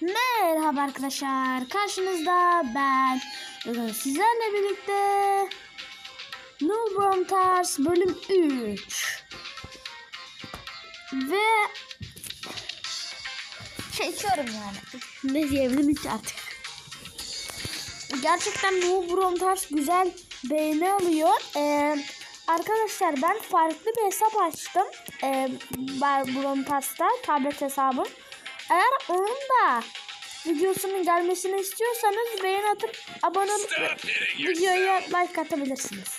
Merhaba arkadaşlar. Karşınızda ben. Bugün sizlerle birlikte Newborn Tars bölüm 3 ve çekiyorum yani. Ne diyebilirim ki artık. Gerçekten Newborn Tars güzel beğeni alıyor. Ee, arkadaşlar ben farklı bir hesap açtım. Ee, Newborn Tars'ta tablet hesabım. Eğer onun da videosunun gelmesini istiyorsanız beğen atıp abone olup videoya like atabilirsiniz.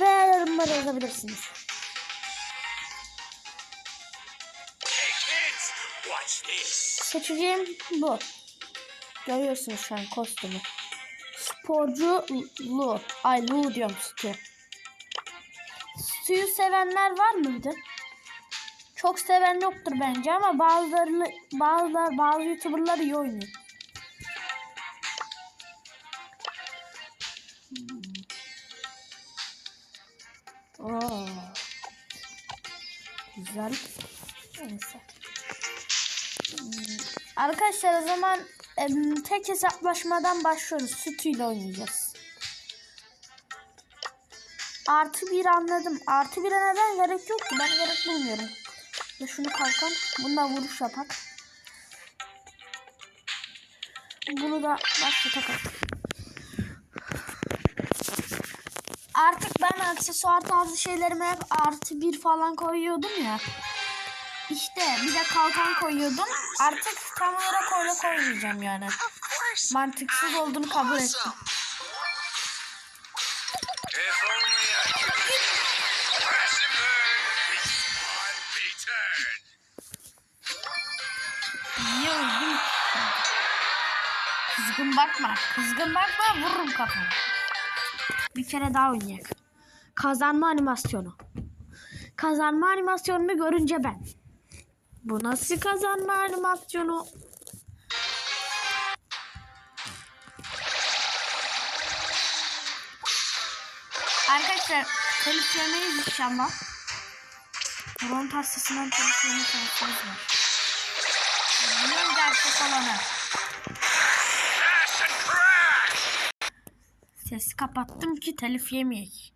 Ve yorumlar yazabilirsiniz. Seçeceğim bu. Görüyorsunuz şu an kostümü. Sporcu Lu. Ay Lu diyorum Stu. Stu'yu sevenler var mıydı? Çok seven yoktur bence ama bazıları bazılar bazı youtuberlar iyi oynuyor. Hmm. Oo. Güzel. Neyse. Arkadaşlar o zaman tek hesaplaşmadan başlıyoruz. Sütüyle oynayacağız. Artı bir anladım. Artı bire neden gerek yok ki? Ben gerek bulmuyorum. Ve şunu kalkan. Bundan vuruş yapak. Bunu da başta takalım. Artık ben aksesuar tarzı şeylerime hep artı bir falan koyuyordum ya. İşte bir de kalkan koyuyordum. Artık tam olarak öyle koymayacağım yani. Mantıksız olduğunu kabul ettim. Kızgın bakma. Kızgın bakma vururum kafana. Bir kere daha oynayak. Kazanma animasyonu. Kazanma animasyonunu görünce ben. Bu nasıl kazanma animasyonu? Arkadaşlar telif inşallah. Ron pastasından telif yeme şansımız var. Bunun gerçek olanı. Crash and crash. Sesi kapattım ki telif yemeyek.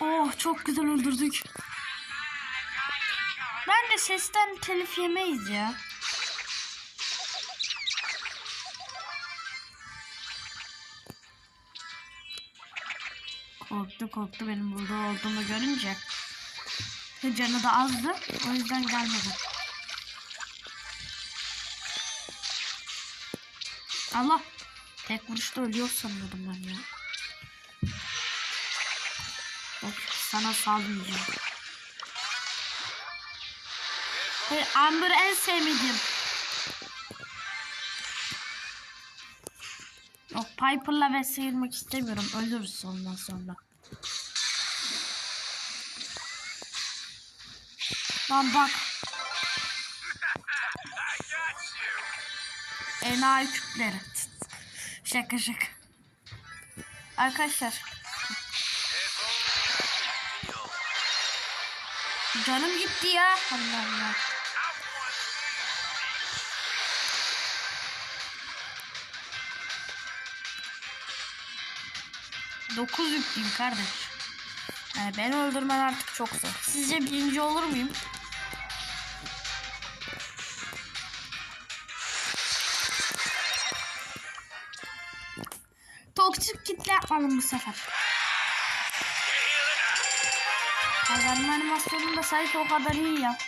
Oh çok güzel öldürdük. Ben de sesten telif yemeyiz ya. Korktu korktu benim burada olduğumu görünce. Canı da azdı. O yüzden gelmedi. Allah. Tek vuruşta ölüyor sanıyordum ben ya. Bak sana salmayacağım. Hey, Amber en sevmediğim. Yok Piper'la ve sıyırmak istemiyorum. Ölürüz ondan sonra. Lan bak. Enayi küpleri. şaka şaka. Arkadaşlar canım gitti ya. Allah Allah. Dokuz yüklüyüm kardeş. Yani beni öldürmen artık çok zor. Sizce birinci olur muyum? Yapmadım bu sefer. Kazanma animasyonunu da sanki o kadar iyi ya.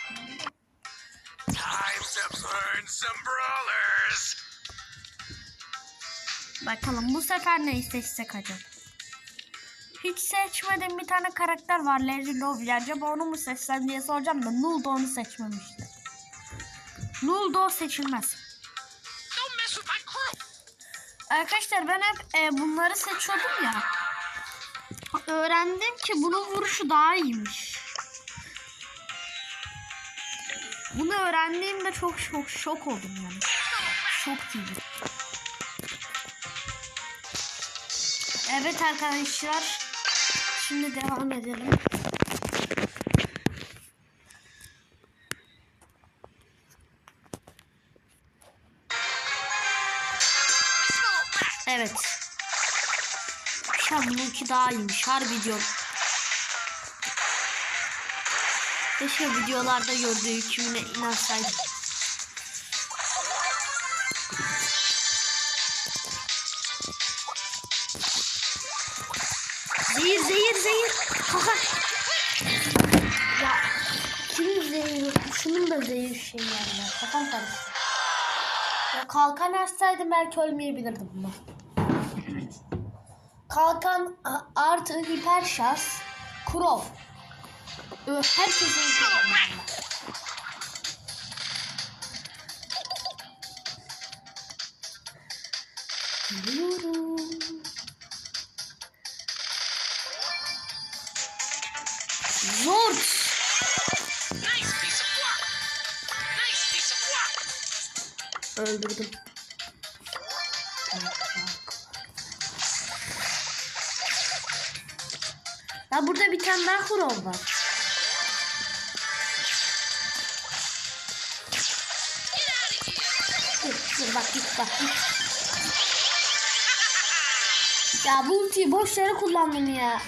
Bakalım bu sefer neyi seçsek acaba? Hiç seçmediğim bir tane karakter var Larry Lovely. Acaba onu mu seçsem diye soracağım da Null da onu seçmemişti. Null da o seçilmez. Arkadaşlar ben hep e, bunları seçiyordum ya. Öğrendim ki bunun vuruşu daha iyiymiş. Bunu öğrendiğimde çok çok şok oldum yani. Şok gibi. Evet arkadaşlar. Şimdi devam edelim. Bununki daha iyiymiş. Harbi diyorum. Keşke videolarda gördüğü hükümüne inansaydım. Zehir zehir zehir. Kaka. Ya kimin zehir? Şunun da zehir şeyi yani. Kafam karıştı. Ya kalkan açsaydım belki ölmeyebilirdim bunu. Kalkan artı hiper şans. Krov. Herkesin. Geliyorum. Zor. Nice kurol var. Dur, dur bak git bak git. Ya bu ultiyi boş yere kullandım ya.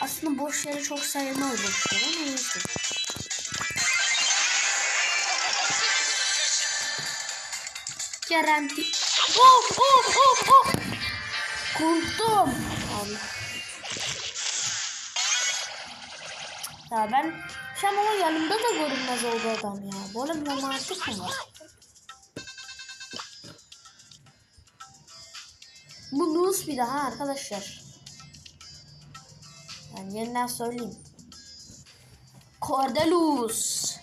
Aslında boş yere çok sayılmaz boş yere ama neyse. Garanti. Of of of of. Korktum. Abi. Ya ben şu an ama yanımda da görünmez oldu adam ya. Böyle bir romantik mi var? Bu Nus bir daha arkadaşlar. Yani yeniden söyleyeyim. Cordelus.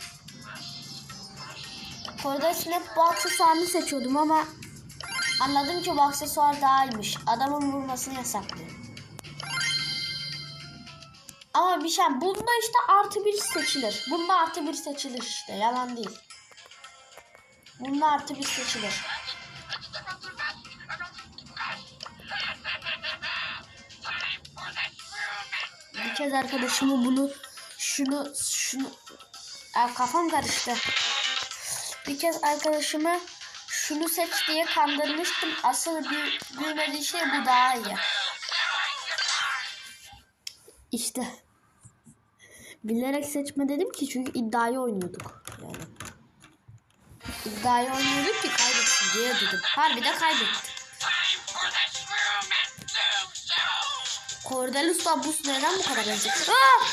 Cordelus hep bu aksesuarını seçiyordum ama anladım ki bu aksesuar daha iyiymiş. Adamın vurmasını yasaklıyor. Ama bir şey bunda işte artı bir seçilir. Bunda artı bir seçilir işte yalan değil. Bunda artı bir seçilir. Bir kez arkadaşımı bunu şunu şunu Aa, kafam karıştı. Bir kez arkadaşımı şunu seç diye kandırmıştım. Asıl bir bilmediği şey bu daha iyi. İşte. Bilerek seçme dedim ki çünkü iddiayı oynuyorduk. Yani. İddiayı oynuyorduk ki kaybetsin diye dedim. Harbi de kaybetti. Cordelus'la Buz neden bu kadar benziyor? Aa!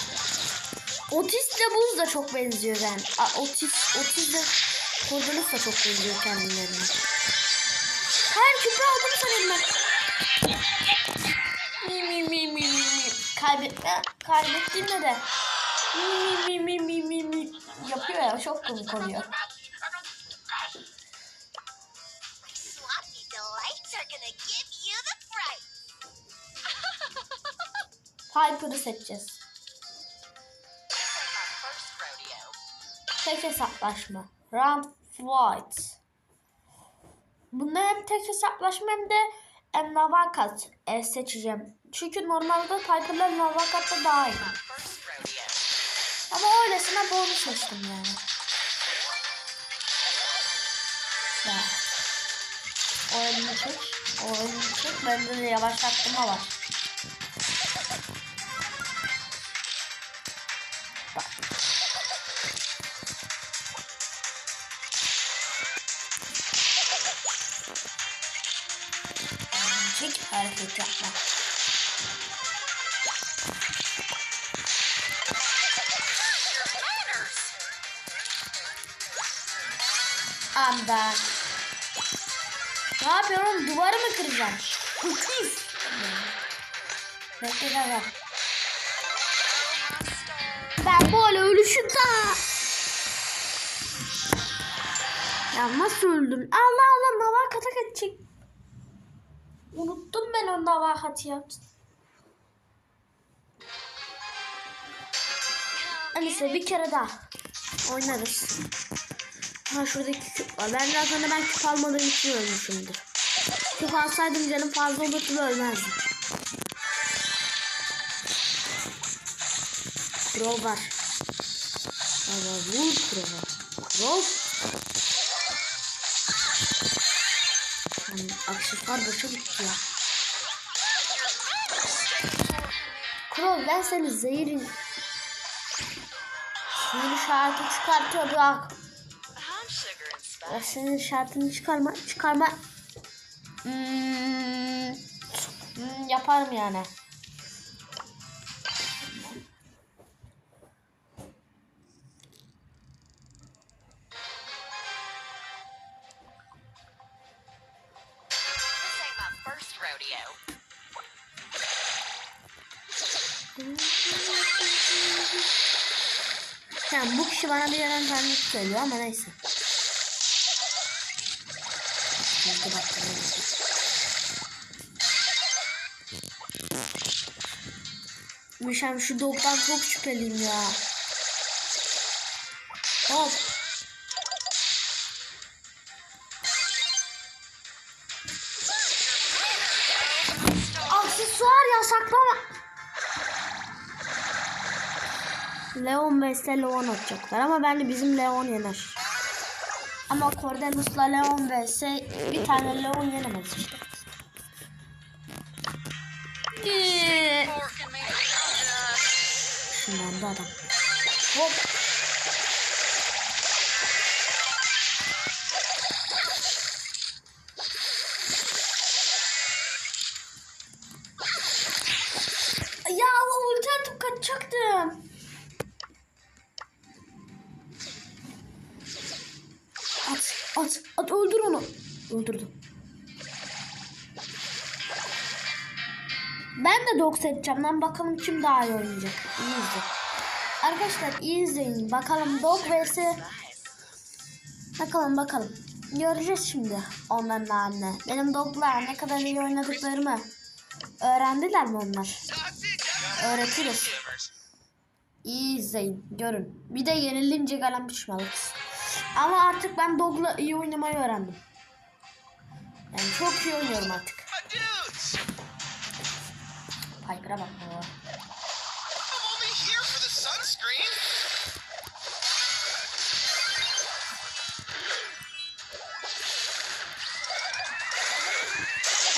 Otistle Buz da çok benziyor yani. Aa, Otis, Otistle Cordelus da çok benziyor kendilerine. Her küpe aldım sanırım ben. Mi mi mi mi mi. Kaybetme. Kaybettiğinde de mi mi mi mi mi yapıyor ya çok komik oluyor. Piper'ı seçeceğiz. Tek hesaplaşma. Round fight. Bunda hem tek hesaplaşma hem de Navakat e, seçeceğim. Çünkü normalde Piper'la Navakat'ta daha iyi. Ama öylesine bonus seçtim yani. Ya. O elini çek. O elini çek. Bende de yavaşlatma var. Anda. Ne yapıyorum? Duvarı mı kıracağım? Öküz. Bekle baba. Ben böyle ölüşüm daha. Ya nasıl öldüm? Allah Allah navakat edecek. Unuttum ben o navakat yaptım. Neyse bir kere daha oynarız. Ha şuradaki küp var. Ben zaten ben küp almadığım için ölmüşümdür. Küp alsaydım canım fazla olurdu da ölmezdim. Crow var. Ama vur Crow'a. Crow. Yani aksesuar boşa gitti ya. Crow ben seni zehirin Sihir işareti çıkartıyor bak. Senin işaretini çıkarma çıkarma Hmm, hmm, yaparım yani. Yani bu kişi bana bir yerden tanıdık söylüyor ama neyse. Hadi bakalım. Müşem şu dogdan çok şüpheliyim ya. Hop. Aksesuar yasaklama. Leon vs Leon atacaklar ama bence bizim Leon yener. Ama Cordelus'la Leon vs bir tane Leon yenemez işte. Şundan da adam. Hop. Dog seçeceğim lan bakalım kim daha iyi oynayacak. İyi izle. Arkadaşlar iyi izleyin. Bakalım dog vs. Bakalım bakalım. Göreceğiz şimdi onların halini. Benim doglar ne kadar iyi oynadıklarımı öğrendiler mi onlar? Öğretiriz. İyi izleyin. Görün. Bir de yenilince gelen pişmanlık. Ama artık ben dogla iyi oynamayı öğrendim. Yani çok iyi oynuyorum artık. Haykıra bak baba.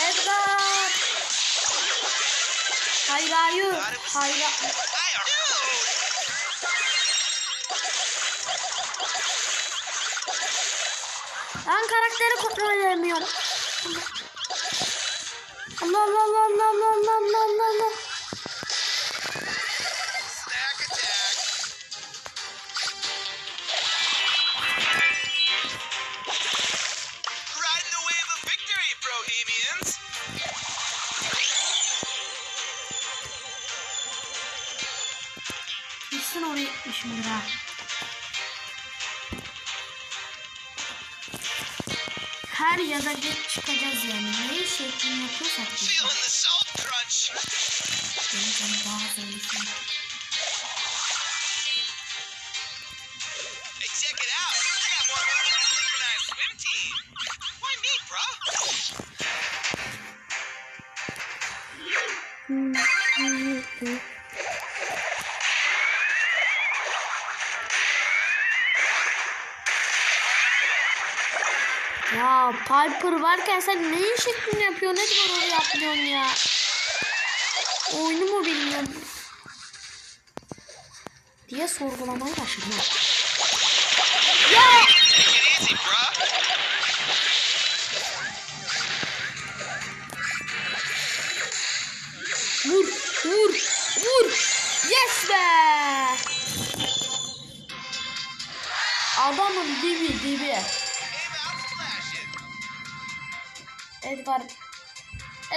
Edgar. Hayır hayır. Hayır. Ben karakteri kontrol edemiyorum lan lan lan lan lan lan lan lan. Her ya da geç çıkacağız yani. Neyi şeklini yapıyorsak. Feeling the salt crunch. Piper varken sen neyin şeklini yapıyorsun? Ne kadar onu yapmıyorsun ya? Oyunu mu bilmiyorum? Diye sorgulamaya başladım. Ya! Vur, vur, vur. Yes be! Adamın dibi dibi. Edgar.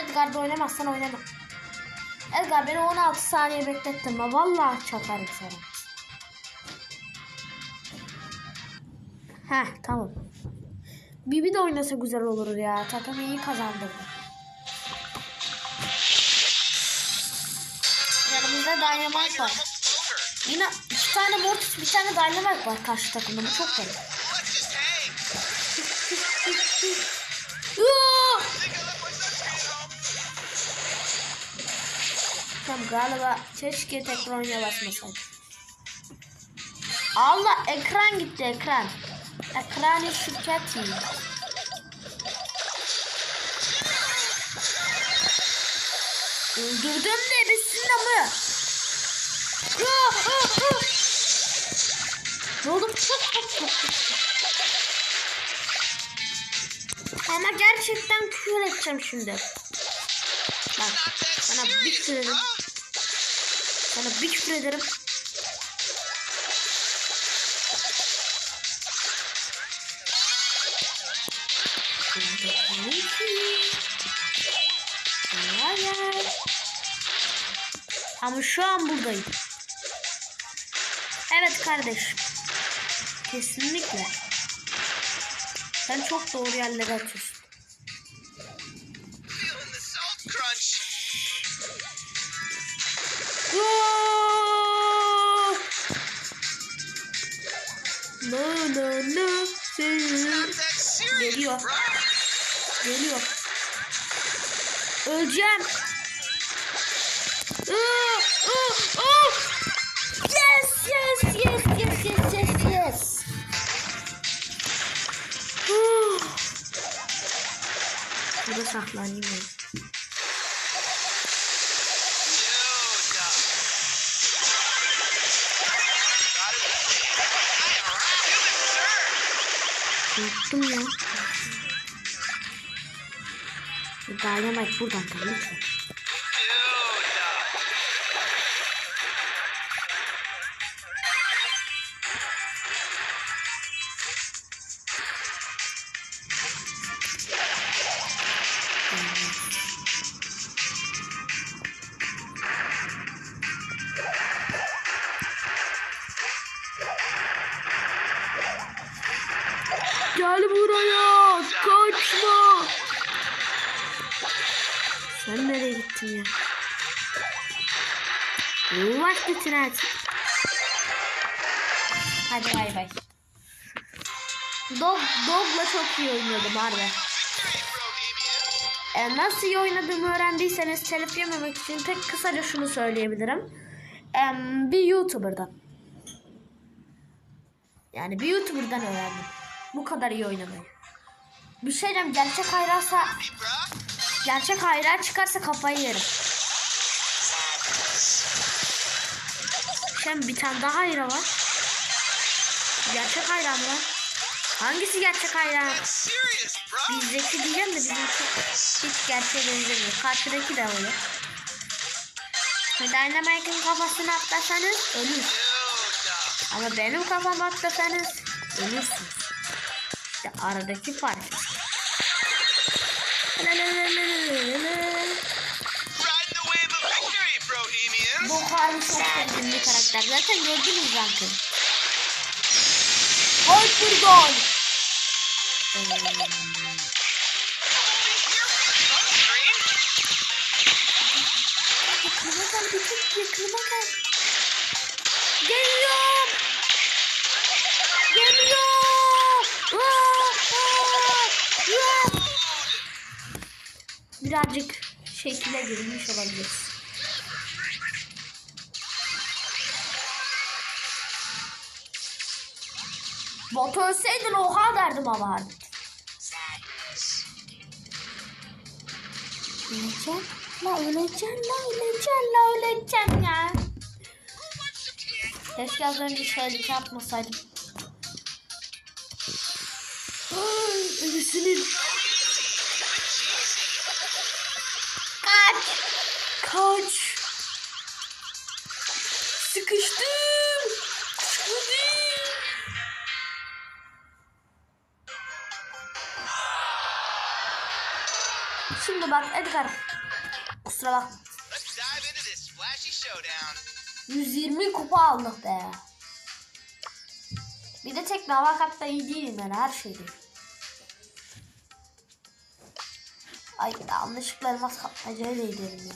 Edgar da oynamazsan oynama. Edgar beni 16 saniye beklettin ma. Vallahi çakarım sana. Heh tamam. Bibi de oynasa güzel olur ya. Takımı iyi kazandırdı. Yanımızda Dynamite var. Yine iki tane Mortis bir tane Dynamite var karşı takımda. Bu çok garip. Galiba keşke tekrar basmasaydık. Allah ekran gitti ekran. Ekranı şirketi. Öldürdüm de bitsin ama. Ah, ah, ah. Ne oldu? Ama gerçekten küfür edeceğim şimdi. Bak sana bir küfür. Sana bir küfür ederim. Ama şu an buradayım. Evet kardeşim. Kesinlikle. Sen çok doğru yerlere atıyorsun. No no no. Geliyor. Geliyor. Öleceğim. Aa, aa, aa! Yes yes yes yes yes yes yes. Burada saklanayım Unuttum ya. Dynamite buradan kal Gitsin artık. Hadi bay bay. Dog, Dog'la çok iyi oynadım harbi. E, nasıl iyi oynadığımı öğrendiyseniz telif yememek için tek kısaca şunu söyleyebilirim. E, bir YouTuber'dan. Yani bir YouTuber'dan öğrendim. Bu kadar iyi oynamayı. Bir şey diyeyim gerçek hayransa bro. gerçek hayran çıkarsa kafayı yerim. Şimdi bir tane daha hayran var. Gerçek hayran mı? Hangisi gerçek hayran? Bizdeki diyeceğim de bizimki hiç gerçeğe benzemiyor. Karşıdaki de öyle. Dynamite'ın kafasını atlasanız ölür. Ama benim kafama atlasanız ölürsünüz. İşte aradaki fark. riding bir karakter. Zaten gördünüz zaten. Hypergon. Yakınıma gel bir tık yakınıma gel. Geliyorum. Geliyorum. Aa, aa, aa. Birazcık şekile girmiş olabiliriz. Bot ölseydin oha derdim ama. Öleceğim. La öleceğim la öleceğim la öleceğim ya. Keşke az önce şöyle şey yapmasaydım. Ay, Ölüsünün. Kusura bak. Let's dive into this splashy showdown. 120 kupa aldık be. Bir de tek navakatta iyi değilim yani her şeyde. Ay yanlışlıkla elmas kapmacaya değdirim ya.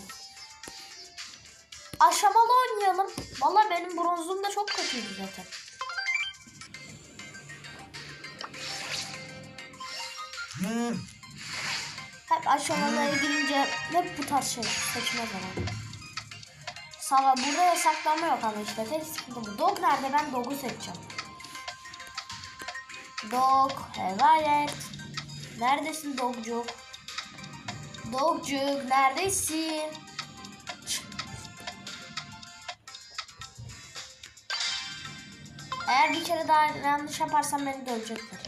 Aşamalı oynayalım. Valla benim bronzum da çok kötüydü zaten. Hep aşamalara girince hep bu tarz şey seçmez ama. Sava burada yasaklama yok ama işte tek sıkıntı bu. Dog nerede? Ben Dog'u seçeceğim. Dog, evet. Neredesin Dogcuk? Dogcuk neredesin? Eğer bir kere daha yanlış yaparsam beni dövecekler.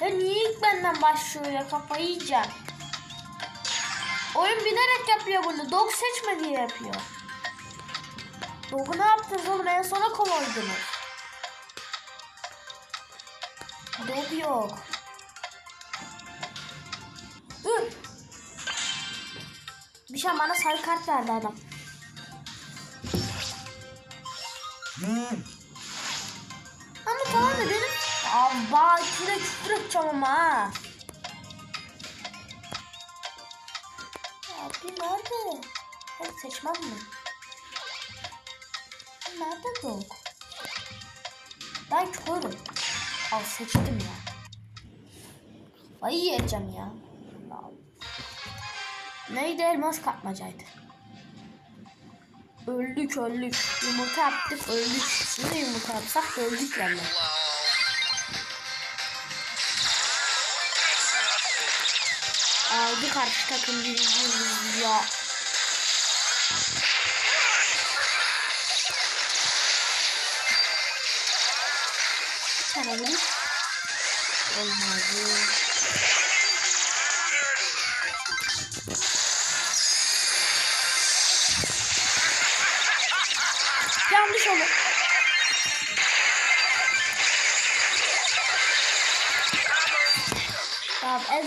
Ya niye ilk benden başlıyor ya kafayı yiyeceğim. Oyun bilerek yapıyor bunu. Dog seçme diye yapıyor. Dog'u ne yaptınız oğlum? En sona koydunuz. Dog yok. Bir şey bana sarı kart verdi adam. Ama Abba içine küfür edeceğim ama ha. Abi nerede? Ben seçmem mi? Nerede dog? Ben körüm. Al seçtim ya. Ay yiyeceğim ya. Neydi elmas kapmacaydı. Öldük öldük. Yumurta yaptık öldük. Yine yumurta yapsak öldük yani. Aldı karşı takım birinci ya. Vuruş. Olmadı.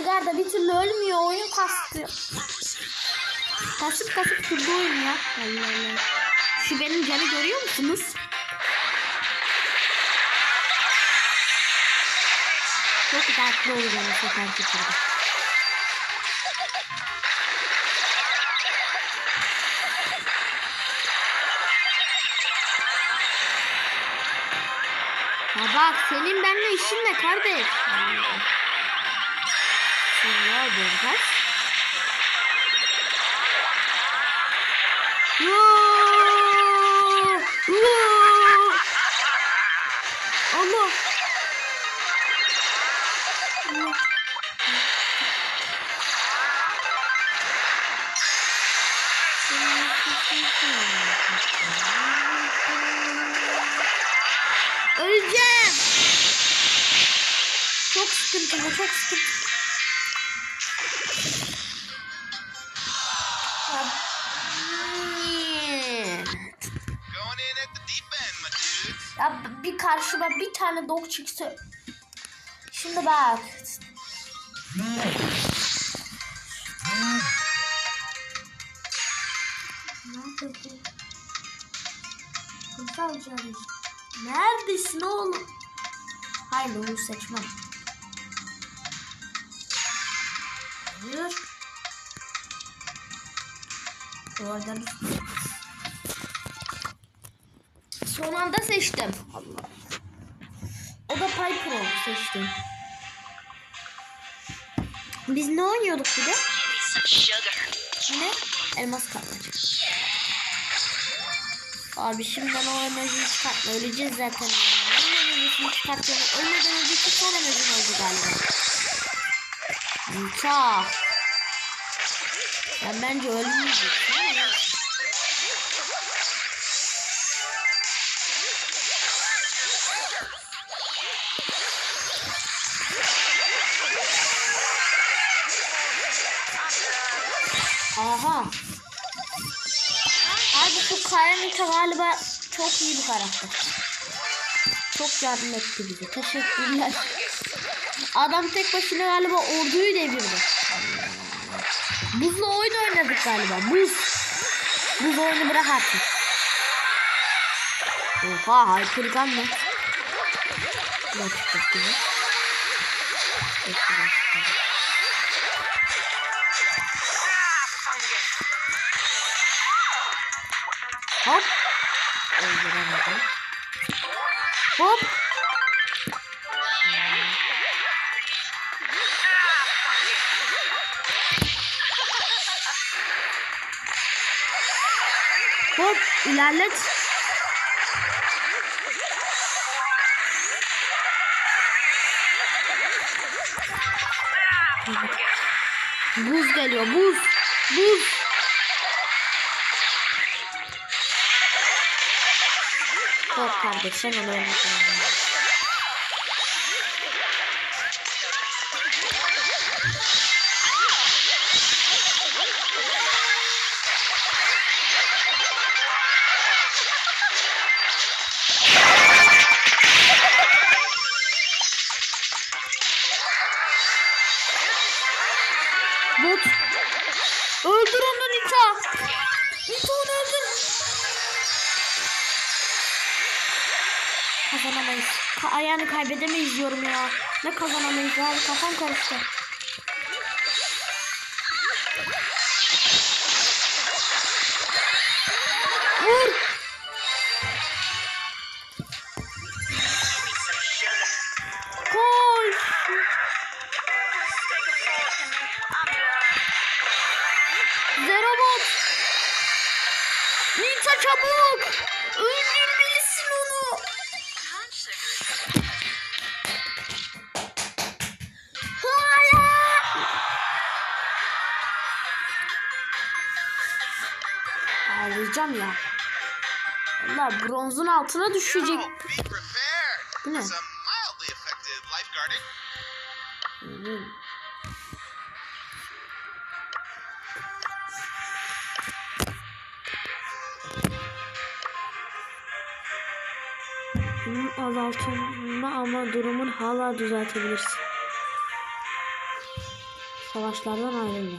Ya Edgar da bir türlü ölmüyor. Oyun kastı. Kasıp kasıp durdu oyun ya. Allah Allah. Şu benim canı görüyor musunuz? Çok dikkatli olacağım bu seferki turda. Ya bak senin benimle işin ne kardeş? Yoo! Yoo! Allah! Allah! Öleceğim. Çok sıkıntı bu, çok sıkıntı. Tane dog çıksa. Şimdi bak. Neredesin oğlum? Hayır onu seçmem. Hayır. Oradan Son anda seçtim. Allah. O da Piper oldu seçtim. Biz ne oynuyorduk bir de? Ne? Elmas kapmaca. Abi şimdiden o emojiyi çıkartma. Öleceğiz zaten. Onun emojisini çıkartıyorum. Ölmeden önceki son emojim oldu galiba. Uçak. Ben bence ölmeyeceksin Aha. Abi bu Karanita galiba çok iyi bir karakter. Çok yardım etti bize. Teşekkürler. Adam tek başına galiba orduyu devirdi. Buzla oyun oynadık galiba. Buz. Buz oyunu bırak artık. Oha Hypergun mı? Çok güzel. Çok İlerlet. Buz geliyor buz. Buz. Yok kardeşim onu oynayacağım. Yani kaybedemeyiz diyorum ya. Ne kazanamayız abi kafam karıştı. Altına düşecek. Bu ne? Bunun ama durumun hala düzeltebilirsin. Savaşlardan ayrılma.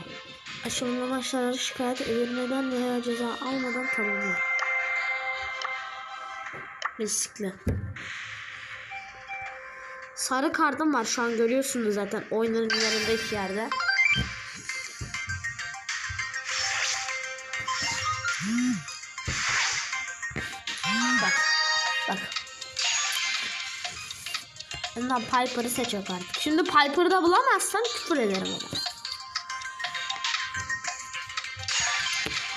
Aşılma maçları şikayet edilmeden veya ceza almadan tamamla. Riskli. Sarı kartım var şu an görüyorsunuz zaten oyunun yanındaki yerde. Bak. Bak. Ondan Piper'ı seçiyor artık. Şimdi Piper'ı da bulamazsam küfür ederim ona.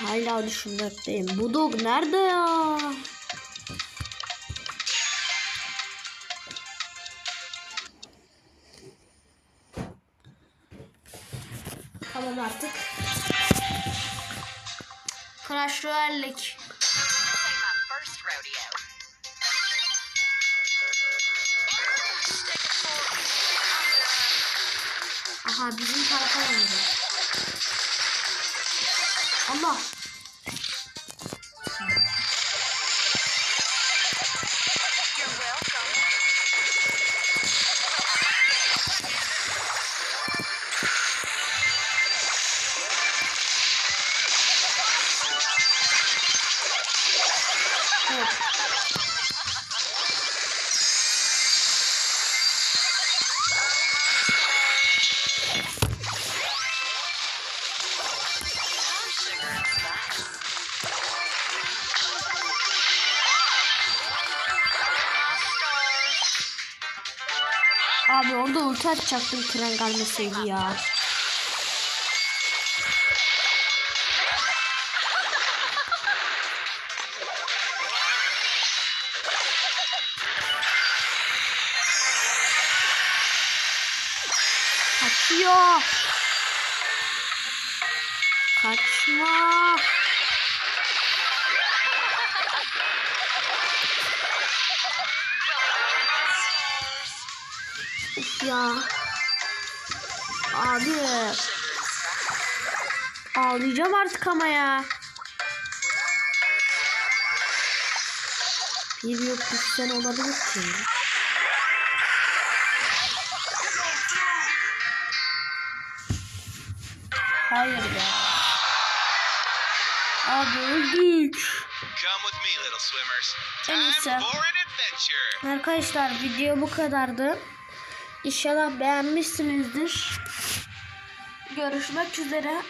Hala düşünmekteyim. Bu dog nerede ya? Artık. Crash rodeo. Aha bizim tarafa oynuyor. Allah. Atacaktım tren gelmeseydi ya. Kaçıyor. Kaçma. Ya. Abi. Ağlayacağım artık ama ya. Bir yok bir sen olabilir ki. Hayır ya. Abi öldük. En iyisi. Arkadaşlar video bu kadardı. İnşallah beğenmişsinizdir. Görüşmek üzere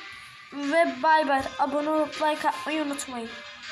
ve bay bay. Abone olup like atmayı unutmayın.